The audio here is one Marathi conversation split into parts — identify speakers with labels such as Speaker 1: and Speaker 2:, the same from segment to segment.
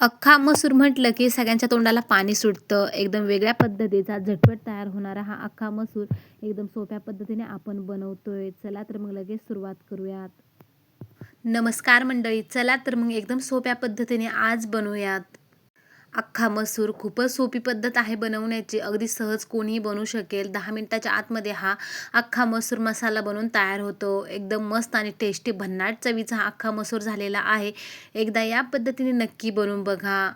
Speaker 1: अख्खा मसूर म्हटलं की सगळ्यांच्या तोंडाला पाणी सुटतं. एकदम वेगळ्या पद्धतीचा झटपट तयार होणारा हा अख्खा मसूर एकदम सोप्या पद्धतीने आपण बनवतोय. चला तर मग लगेच सुरुवात करूयात. नमस्कार मंडळी चला तर मग एकदम सोप्या पद्धतीने आज बनवूयात. अख्खा मसूर खूपच सोपी पद्धत आहे बनवण्याची. अगदी सहज कोणीही बनवू शकेल. दहा मिनटाच्या आतमध्ये हा अख्खा मसूर मसाला बनवून तयार होतो. एकदम मस्त आणि टेस्टी भन्नाट चवीचा हा अख्खा मसूर झालेला आहे. एकदा या पद्धतीने नक्की बनवून बघा.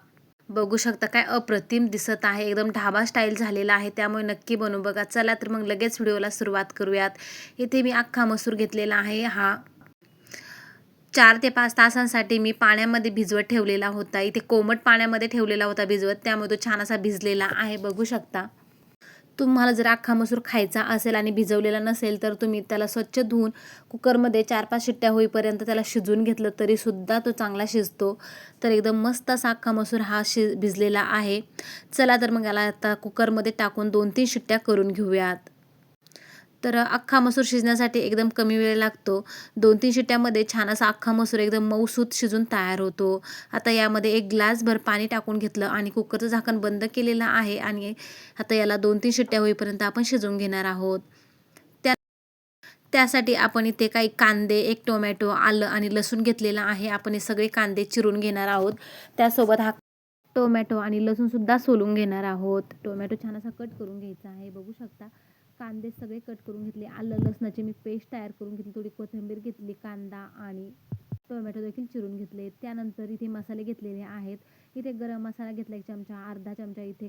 Speaker 1: बघू शकता काय अप्रतिम दिसत आहे. एकदम ढाबा स्टाईल झालेला आहे. त्यामुळे नक्की बनवू बघा. चला तर मग लगेच व्हिडिओला सुरुवात करूयात. इथे मी अख्खा मसूर घेतलेला आहे. हा चार ते पाच तासांसाठी मी पाण्यामध्ये भिजवत ठेवलेला होता. इथे कोमट पाण्यामध्ये ठेवलेला होता भिजवत. त्यामुळे तो छान असा भिजलेला आहे. बघू शकता. तुम्हाला जर अख्खा मसूर खायचा असेल आणि भिजवलेला नसेल तर तुम्ही त्याला स्वच्छ धुवून कुकरमध्ये चार पाच शिट्ट्या होईपर्यंत त्याला शिजवून घेतलं तरीसुद्धा तो चांगला शिजतो. तर एकदम मस्त असा अख्खा मसूर हा शि भिजलेला आहे. चला तर मग याला आता कुकरमध्ये टाकून दोन तीन शिट्ट्या करून घेऊयात. तर अख्खा मसूर शिजण्यासाठी एकदम कमी वेळ लागतो. दोन तीन शिट्ट्यामध्ये छान असा अख्खा मसूर एकदम मऊसूत शिजून तयार होतो. आता यामध्ये एक ग्लासभर पाणी टाकून घेतलं आणि कुकरचं झाकण बंद केलेलं आहे आणि आता याला दोन तीन शिट्ट्या होईपर्यंत आपण शिजवून घेणार आहोत. त्या त्यासाठी आपण इथे काही कांदे एक टोमॅटो आलं आणि लसूण घेतलेलं आहे. आपण हे सगळे कांदे चिरून घेणार आहोत. त्यासोबत हा टोमॅटो आणि लसूणसुद्धा सोलून घेणार आहोत. टोमॅटो छान असा कट करून घ्यायचा आहे. बघू शकता. कांदे सगळे कट करून घेतले. आलं लसणाची मी पेस्ट तयार करून घेतली. थोडी कोथिंबीर घेतली कांदा आणि टोमॅटो देखील चिरून घेतले. त्यानंतर इथे मसाले घेतलेले आहेत. इथे गरम मसाला घेतला एक चमचा अर्धा चमचा इथे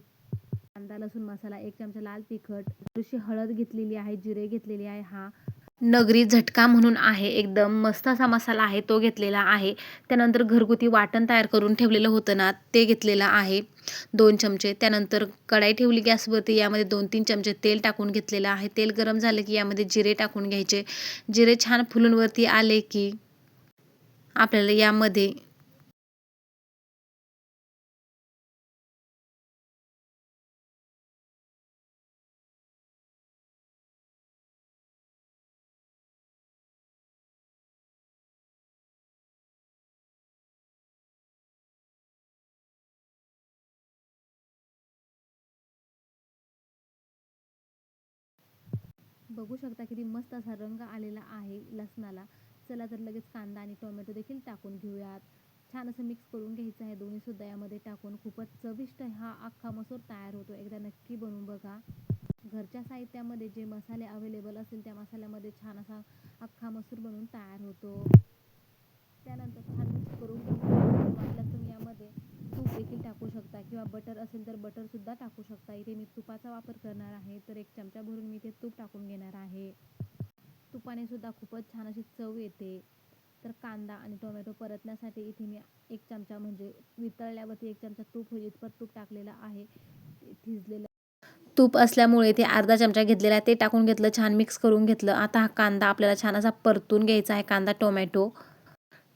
Speaker 1: कांदा लसूण मसाला एक चमचा लाल तिखट थोडीशी हळद घेतलेली आहे जिरे घेतलेले आहे हा. नगरी झटका म्हणून आहे. एकदम मस्त असा मसाला आहे तो घेतलेला आहे. त्यानंतर घरगुती वाटण तयार करून ठेवलेलं होतं ना ते घेतलेलं आहे. दोन चमचे. त्यानंतर कढाई ठेवली गॅसवरती यामध्ये दोन तीन चमचे तेल टाकून घेतलेलं आहे. तेल गरम झालं की यामध्ये जिरे टाकून घ्यायचे. जिरे छान फुलूनवरती आले की आपल्याला यामध्ये बघू शकता किती मस्त असा रंग आलेला आहे लसणाला. चला तर लगेच कांदा आणि टोमॅटो देखील टाकून घेऊयात. छान असं मिक्स करून घ्यायचं आहे. दोन्ही सुद्धा यामध्ये टाकून खूपच चविष्ट हा अख्खा मसूर तयार होतो. एकदा नक्की बनवून बघा. घरच्या साहित्यामध्ये जे मसाले अवेलेबल असतील त्या मसाल्यामध्ये छान असा अख्खा मसूर बनवून तयार होतो. त्यानंतर छान मिक्स करून वाटल्यास तूप देखील टाकू शकता किंवा बटर असेल तर बटरसुद्धा टाकू शकता. इथे मी तुपाचा वापर करणार आहे. तर एक चमचा भरून मी ते तूप टाकून घेणार आहे. तुपाने सुद्धा खूपच छान अशी चव येते. तर कांदा आणि टोमॅटो परतण्यासाठी इथे मी एक चमचा म्हणजे वितळल्यावरती एक चमचा तूप होईल इतपत तूप टाकलेलं आहे. थिजलेलं तूप असल्यामुळे ते अर्धा चमचा घेतलेला आहे. ते टाकून घेतलं छान मिक्स करून घेतलं. आता हा कांदा आपल्याला छान असा परतून घ्यायचा आहे. कांदा टोमॅटो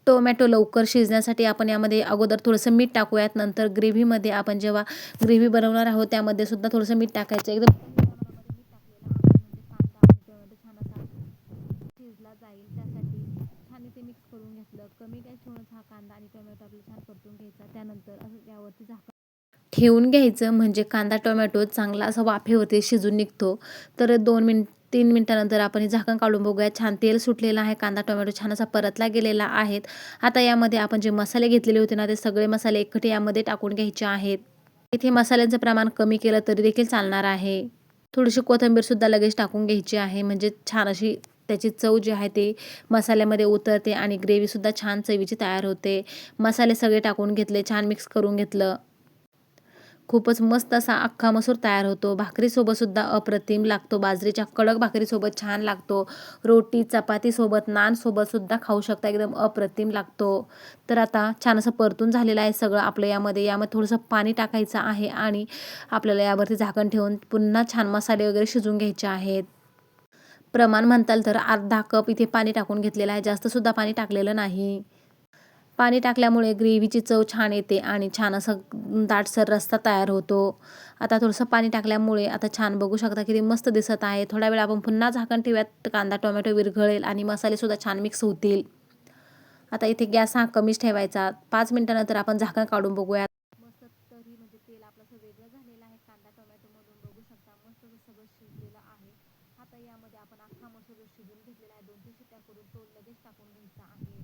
Speaker 1: टोमॅटो लवकर शिजण्यासाठी आपण यामध्ये अगोदर थोडंसं मीठ टाकूयात. नंतर ग्रेव्हीमध्ये आपण जेव्हा ग्रेव्ही बनवणार आहोत त्यामध्ये सुद्धा थोडंसं मीठ टाकायचं. एकदम शिजला जाईल. त्यासाठी छान करून घेतलं. कमी हा कांदा आणि टोमॅटो घ्यायचा. त्यानंतर असं ठेवून घ्यायचं. म्हणजे कांदा टोमॅटो चांगला असा वाफेवरती शिजून निघतो. तर दोन मिनिट तीन मिनटानंतर आपण हे झाकण काढून बघूया. छान तेल सुटलेलं आहे. कांदा टोमॅटो छान असा परतला गेलेला आहेत. आता यामध्ये आपण जे मसाले घेतलेले होते ना ते सगळे मसाले एकटे यामध्ये टाकून घ्यायचे आहेत. इथे मसाल्यांचं प्रमाण कमी केलं तरी देखील चालणार आहे. थोडीशी कोथिंबीरसुद्धा लगेच टाकून घ्यायची आहे. म्हणजे छान अशी त्याची चव जी आहे ते मसाल्यामध्ये उतरते आणि ग्रेव्हीसुद्धा छान चवीची तयार होते. मसाले सगळे टाकून घेतले छान मिक्स करून घेतलं. खूपच मस्त असा अख्खा मसूर तयार होतो. भाकरीसोबतसुद्धा अप्रतिम लागतो. बाजरीच्या कडक भाकरीसोबत छान लागतो. रोटी चपातीसोबत नानसोबतसुद्धा खाऊ शकता. एकदम अप्रतिम लागतो. तर आता छान असं परतून झालेलं आहे सगळं आपलं यामध्ये. यामध्ये थोडंसं पाणी टाकायचं आहे आणि आपल्याला यावरती झाकण ठेवून पुन्हा छान मसाले वगैरे शिजून घ्यायचे आहेत. प्रमाण म्हणताल तर अर्धा कप इथे पाणी टाकून घेतलेलं आहे. जास्तसुद्धा पाणी टाकलेलं नाही. पाणी टाकल्यामुळे ग्रेव्हीची चव छान येते आणि छान असं दाटसर रस्ता तयार होतो. आता थोडंसं पाणी टाकल्यामुळे आता छान बघू शकता किती मस्त दिसत आहे. थोडा वेळ आपण पुन्हा झाकण ठेवूयात. कांदा टोमॅटो विरघळेल आणि मसालेसुद्धा छान मिक्स होतील. आता इथे गॅस हा कमीच ठेवायचा. पाच मिनटानंतर आपण झाकण काढून बघूयात यामध्ये आपण अख्खा मसूर जो शिजवून घेतलेला आहे दोन तीन शिट्ट्या करून तो लगेच टाकून घ्यायचा आहे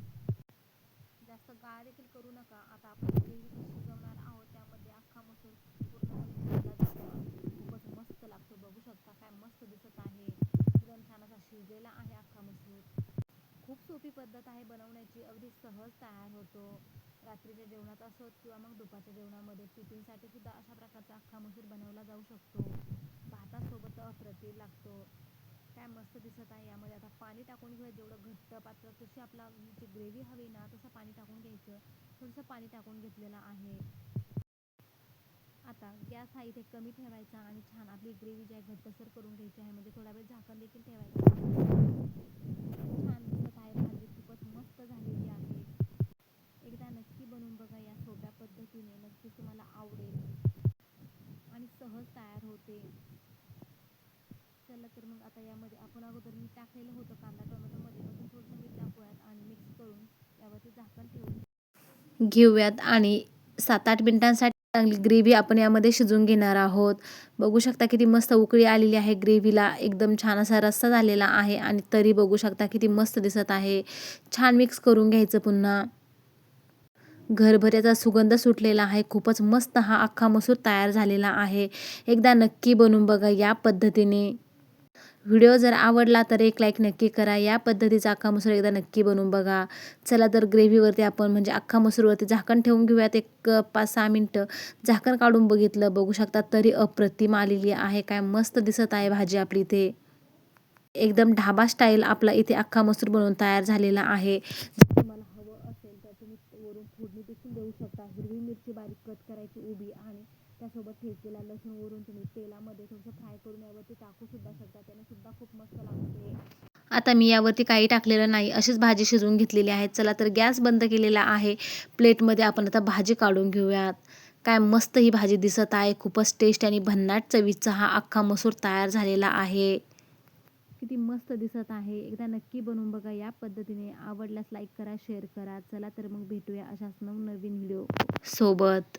Speaker 1: जास्त देखील करू नका. आता आपण ग्रेव्ही शिजवणार आहोत? त्यामध्ये अख्खा मसूर पूर्णपणे खूपच मस्त लागतो. बघू शकता काय मस्त दिसत आहे. एकदम छान असा शिजलेला आहे अख्खा मसूर. खूप सोपी पद्धत आहे बनवण्याची. अगदी सहज तयार होतो. रात्रीच्या जेवणात असोत किंवा मग दुपारच्या जेवणामध्ये टिफिनसाठी सुद्धा अशा प्रकारचा अख्खा मसूर बनवला जाऊ शकतो. भातासोबत अप्रतिम लागतो. काय मस्त दिसत आहे यामध्ये. आता पाणी टाकून घेऊया जेवढं घट्ट पात्र जशी आपला जी ग्रेव्ही हवी ना तसं पाणी टाकून घ्यायचं. थोडंसं पाणी टाकून घेतलेलं आहे. आता गॅस हा इथे कमी ठेवायचा आणि छान आपली ग्रेव्ही जी आहे घट्टसर करून घ्यायची आहे. म्हणजे थोडा वेळ झाकण देखील ठेवायचं छान दिसत आहे भाजी खूपच मस्त झालेली आहे एकदा नक्की बनवून बघा या सोप्या पद्धतीने नक्कीच तुम्हाला आवडेल आणि सहज तयार होते चला तर मग आता यामध्ये आपण अगोदर मीठ टाकलेलं होतं कांदा टोमॅटोमध्ये अजून थोडंसं मीठ टाकूयात आणि मिक्स करून यावरती झाकण ठेवून घेऊयात. आणि सात आठ मिनिटांसाठी चांगली ग्रेव्ही आपण यामध्ये शिजून घेणार आहोत. बघू शकता किती मस्त उकळी आलेली आहे ग्रेव्हीला. एकदम छान असा रस्सा झालेला आहे आणि तरी बघू शकता किती मस्त दिसत आहे. छान मिक्स करून घ्यायचं पुन्हा. घरभऱ्याचा सुगंध सुटलेला आहे. खूपच मस्त हा अख्खा मसूर तयार झालेला आहे. एकदा नक्की बनवून बघा या पद्धतीने. व्हिडिओ जर आवडला तर एक लाईक नक्की करा. या पद्धतीचा अख्खा मसूर एकदा नक्की बनवून बघा. चला तर ग्रेव्हीवरती आपण म्हणजे अख्खा मसूरवरती झाकण ठेवून घेऊयात. एक पाच सहा मिनटं झाकण काढून बघितलं. बघू शकता तरी अप्रतिम आलेली आहे. काय मस्त दिसत आहे भाजी आपली इथे. एकदम ढाबा स्टाईल आपला इथे अख्खा मसूर बनवून तयार झालेला आहे. जर तुम्हाला हवं असेल तर तुम्ही वरून फोडणी देखील देऊ शकता. हिरवी मिरची बारीक कट करायची उभी आणि त्यासोबत ठेचलेला लसूण वरून तुम्ही तेलामध्ये थोडंसं फ्राय करून यावरती टाकू सुद्धा शकता. त्याने सुद्धा खूप मस्त लागते. आता मी यावरती काही टाकलेलं नाही अशीच भाजी शिजवून घेतलेली आहे. चला तर गॅस बंद केलेला आहे. प्लेटमध्ये आपण आता भाजी काढून घेऊयात. काय मस्त ही भाजी दिसत आहे. खूपच टेस्ट आणि भन्नाट चवीचा हा अख्खा मसूर तयार झालेला आहे. किती मस्त दिसत आहे. एकदा नक्की बनवून बघा या पद्धतीने. आवडल्यास लाईक करा शेअर करा. चला तर मग भेटूया अशाच नवनवीन व्हिडिओ सोबत.